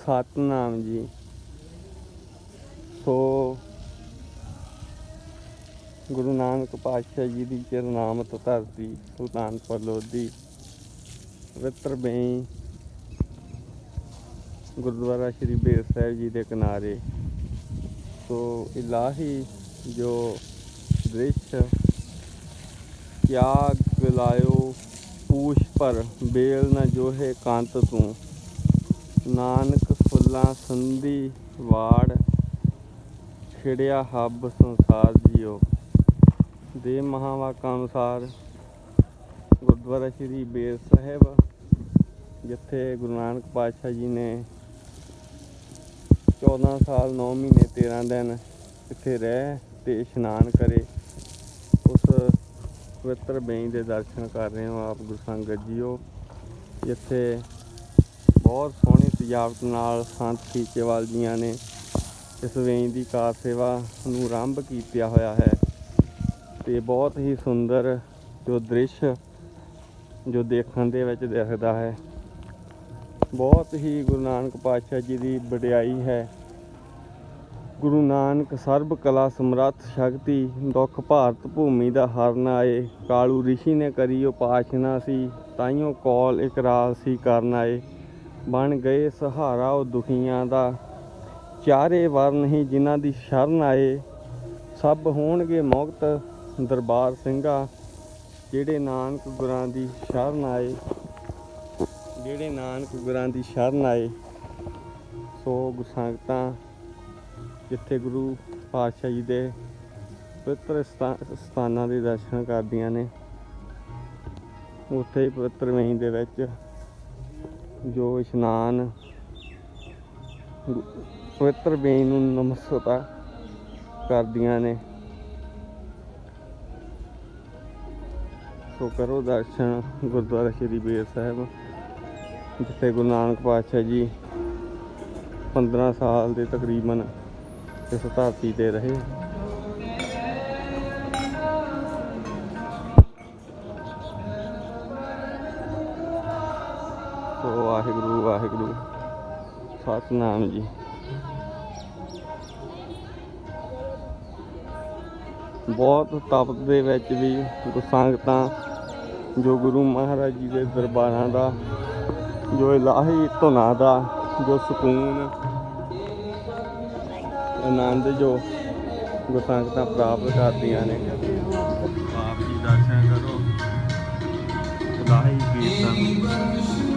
ਸਤਨਾਮ ਜੀ। ਸੋ ਗੁਰੂ ਨਾਨਕ ਪਾਤਸ਼ਾਹ ਜੀ ਦੀ ਚਰਨਾਮਤ ਧਰਤੀ, ਸੁਲਤਾਨਪੁਰ ਲੋਧੀ, ਪਵਿੱਤਰ ਬਈ ਗੁਰਦੁਆਰਾ ਸ਼੍ਰੀ ਬੇਰ ਸਾਹਿਬ ਜੀ ਦੇ ਕਿਨਾਰੇ। ਸੋ ਇਲਾਹੀ ਜੋ ਦ੍ਰਿਸ਼ ਕਿਆਗ ਲਾਇਓ, ਪੂਛ ਪਰ ਬੇਲ ਨਾ ਜੋਹੇ ਕੰਤ ਤੂੰ। ਨਾਨਕ ਫੁੱਲਾਂ ਸੰਧੀ ਵਾੜ ਖਿੜਿਆ ਹੱਬ ਸੰਸਾਰ ਜੀਓ। ਦੇ ਮਹਾਵਾਕਾਂ ਅਨੁਸਾਰ ਗੁਰਦੁਆਰਾ ਸ਼੍ਰੀ ਬੇਰ ਸਾਹਿਬ, ਜਿੱਥੇ ਗੁਰੂ ਨਾਨਕ ਪਾਤਸ਼ਾਹ ਜੀ ਨੇ 14 ਸਾਲ 9 ਮਹੀਨੇ 13 ਦਿਨ ਇੱਥੇ ਰਹਿ ਤੇ ਇਸ਼ਨਾਨ ਕਰੇ, ਉਸ ਪਵਿੱਤਰ ਬੇਈ ਦੇ ਦਰਸ਼ਨ ਕਰ ਰਹੇ ਹੋ ਆਪ ਗੁਰੂ ਸੰਗਤ ਜੀਓ। ਜਿੱਥੇ ਬਹੁਤ ਸੋਹਣੀ ਸਜਾਵਟ ਨਾਲ ਸੰਤ ਸੀਚੇਵਾਲ ਜੀਆਂ ਨੇ। ਇਸ ਵੇਈ ਦੀ ਕਾਰ ਸੇਵਾ ਨੂੰ ਆਰੰਭ ਕੀਤਾ ਹੋਇਆ ਹੈ। ਤੇ ਬਹੁਤ ਹੀ ਸੁੰਦਰ ਜੋ ਦ੍ਰਿਸ਼ ਜੋ ਦੇਖਣ ਦੇ ਵਿੱਚ ਦਿਖਦਾ ਹੈ। ਬਹੁਤ ਹੀ ਗੁਰੂ ਨਾਨਕ ਪਾਤਸ਼ਾਹ ਜੀ ਦੀ ਵਡਿਆਈ ਹੈ। ਗੁਰੂ ਨਾਨਕ ਸਰਬ ਕਲਾ ਸਮਰੱਥ ਸ਼ਕਤੀ ਦੁੱਖ ਭਾਰਤ ਭੂਮੀ ਦਾ ਹਰਨ ਆਏ। ਕਾਲੂ ਰਿਸ਼ੀ ਨੇ ਕਰੀ ਉਪਾਸ਼ਨਾ ਸੀ, ਤਾਈਓ ਕੌਲ ਇਕਰਾਲ ਸੀ ਕਰਨ ਆਏ। ਬਣ ਗਏ ਸਹਾਰਾ ਉਹ ਦੁਖੀਆਂ ਦਾ। ਚਾਰੇ ਵਰਨ ਹੀ ਜਿਨ੍ਹਾਂ ਦੀ ਸ਼ਰਨ ਆਏ, ਸਭ ਹੋਣਗੇ ਮੁਕਤ ਦਰਬਾਰ ਸਿੰਘਾ, ਜਿਹੜੇ ਨਾਨਕ ਗੁਰਾਂ ਦੀ ਸ਼ਰਨ ਆਏ, ਜਿਹੜੇ ਨਾਨਕ ਗੁਰਾਂ ਦੀ ਸ਼ਰਨ ਆਏ। ਸੋ ਗੁਰਸੰਗਤਾਂ ਜਿੱਥੇ ਗੁਰੂ ਪਾਤਸ਼ਾਹ ਜੀ ਦੇ ਪਵਿੱਤਰ ਸਥਾ- ਸਥਾਨਾਂ ਦੇ ਦਰਸ਼ਨ ਕਰਦੀਆਂ ਨੇ, ਉੱਥੇ ਹੀ ਪਵਿੱਤਰ ਮਹੀਂ ਦੇ ਵਿੱਚ ਜੋ ਇਸ਼ਨਾਨ ਪਵਿੱਤਰ ਬੇਨ ਨੂੰ ਨਮਸਤਾ ਕਰਦੀਆਂ ਨੇ। ਸੋ ਕਰੋ ਦਰਸ਼ਨ ਗੁਰਦੁਆਰਾ ਸ਼੍ਰੀ ਬੇਰ ਸਾਹਿਬ, ਜਿੱਥੇ ਗੁਰੂ ਨਾਨਕ ਪਾਤਸ਼ਾਹ ਜੀ 15 ਸਾਲ ਦੇ ਤਕਰੀਬਨ ਇਸ ਧਰਤੀ ਤੇ ਰਹੇ। ਵਾਹਿਗੁਰੂ ਵਾਹਿਗੁਰੂ। ਸਤਨਾਮ ਜੀ। ਬਹੁਤ ਤਪ ਦੇ ਵਿੱਚ ਵੀ ਗੁਰਸੰਗਤਾਂ ਜੋ ਗੁਰੂ ਮਹਾਰਾਜ ਜੀ ਦੇ ਦਰਬਾਰਾਂ ਦਾ, ਜੋ ਇਲਾਹੀ ਧੁਨਾਂ ਦਾ, ਜੋ ਸਕੂਨ, ਆਨੰਦ ਜੋ ਗੁਰਸੰਗਤਾਂ ਪ੍ਰਾਪਤ ਕਰਦੀਆਂ ਨੇ। ਆਪ ਜੀ ਦਰਸ਼ਨ ਕਰੋ। ਇਲਾਹੀ ਕੀਰਤਨ।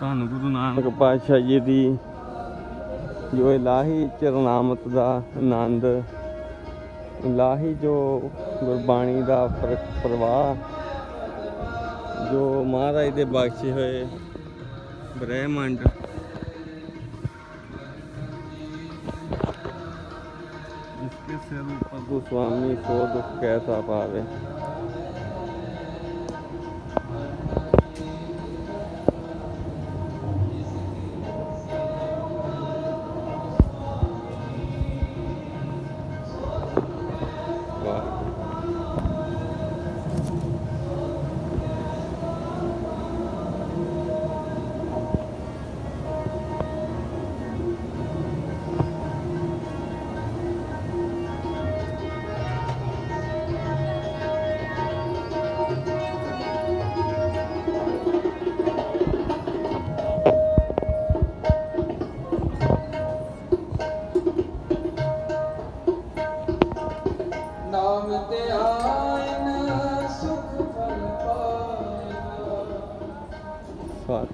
ਧੰਨ ਗੁਰੂ ਨਾਨਕ ਪਾਤਸ਼ਾਹ ਜੀ ਦੀ, ਜੋ ਇਲਾਹੀ ਚਰਨਾਮਤ ਦਾ ਆਨੰਦ ਇਲਾਹੀ ਜੋ ਗੁਰਬਾਣੀ ਦਾ ਪ੍ਰਵਾਹ, ਜੋ ਮਹਾਰਾਜ ਦੇ ਬਖਸ਼ੇ ਹੋਏ ਬ੍ਰਹਿਮੰਡ। ਇਸਕੇ ਸਿਰ ਉਪਰ ਗੋਸਵਾਮੀ ਸੋ ਦੁਖ ਕੈਸਾ ਪਾਵੇ।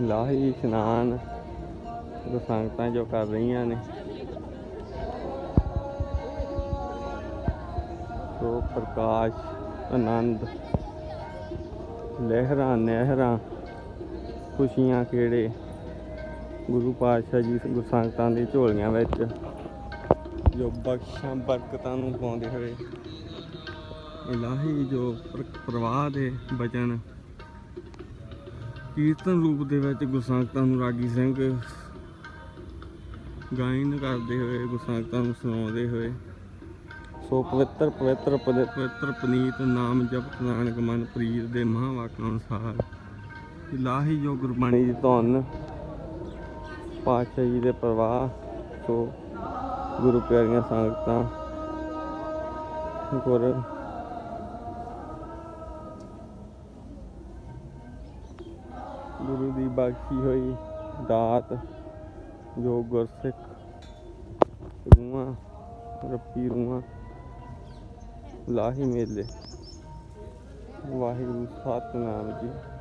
ਲਾਹੀ ਇਸ਼ਨਾਨ। ਜੋ ਸੰਗਤਾਂ ਜੋ ਕਰ ਰਹੀਆਂ ਨੇ। ਸੋ ਪ੍ਰਕਾਸ਼, ਆਨੰਦ, ਲਹਿਰਾਂ, ਨਹਿਰਾਂ, ਖੁਸ਼ੀਆਂ ਕਿਹੜੇ? ਗੁਰੂ ਪਾਤਸ਼ਾਹ ਜੀ ਗੁਰਸੰਗਤਾਂ ਦੀ ਝੋਲੀਆਂ ਵਿੱਚ ਜੋ ਬਖਸ਼ਾਂ, ਬਰਕਤਾਂ ਨੂੰ ਪਾਉਂਦੇ ਹੋਏ। ਇਲਾਹੀ ਜੋ ਪ੍ਰ- ਪ੍ਰਵਾਹ ਦੇ ਬਚਨ ਕੀਰਤਨ ਰੂਪ ਦੇ ਵਿੱਚ ਗੁਰਸੰਗਤਾਂ ਨੂੰ ਰਾਗੀ ਸਿੰਘ ਗਾਇਨ ਕਰਦੇ ਹੋਏ, ਗੁਰਸੰਗਤਾਂ ਨੂੰ ਸੁਣਾਉਂਦੇ ਹੋਏ। ਸੋ ਪਵਿੱਤਰ ਪਵਿੱਤਰ ਪਵਿੱਤਰ ਪਨੀਤ ਨਾਮ ਜਪਤ ਨਾਨਕ ਮਨ ਪ੍ਰੀਤ ਦੇ ਮਹਾਵਾਕਾਂ ਅਨੁਸਾਰ ਇਲਾਹੀ ਜੋ ਗੁਰਬਾਣੀ ਦੀ ਧੁਨ, ਪਾਤਸ਼ਾਹ ਜੀ ਦੇ ਪ੍ਰਵਾਹ, ਸੋ ਗੁਰੂ ਪਿਆਰੀਆਂ ਸੰਗਤਾਂ, ਗੁਰ ਗੁਰੂ ਦੀ ਬਖਸ਼ੀ ਹੋਈ, ਦਾਤ, ਜੋ ਗੁਰਸਿੱਖ ਰੂਹਾਂ ਰੱਬੀ ਰੂਹਾਂ, ਲਾਹੀ ਮੇਲੇ। ਵਾਹਿਗੁਰੂ, ਸਤਨਾਮ ਜੀ।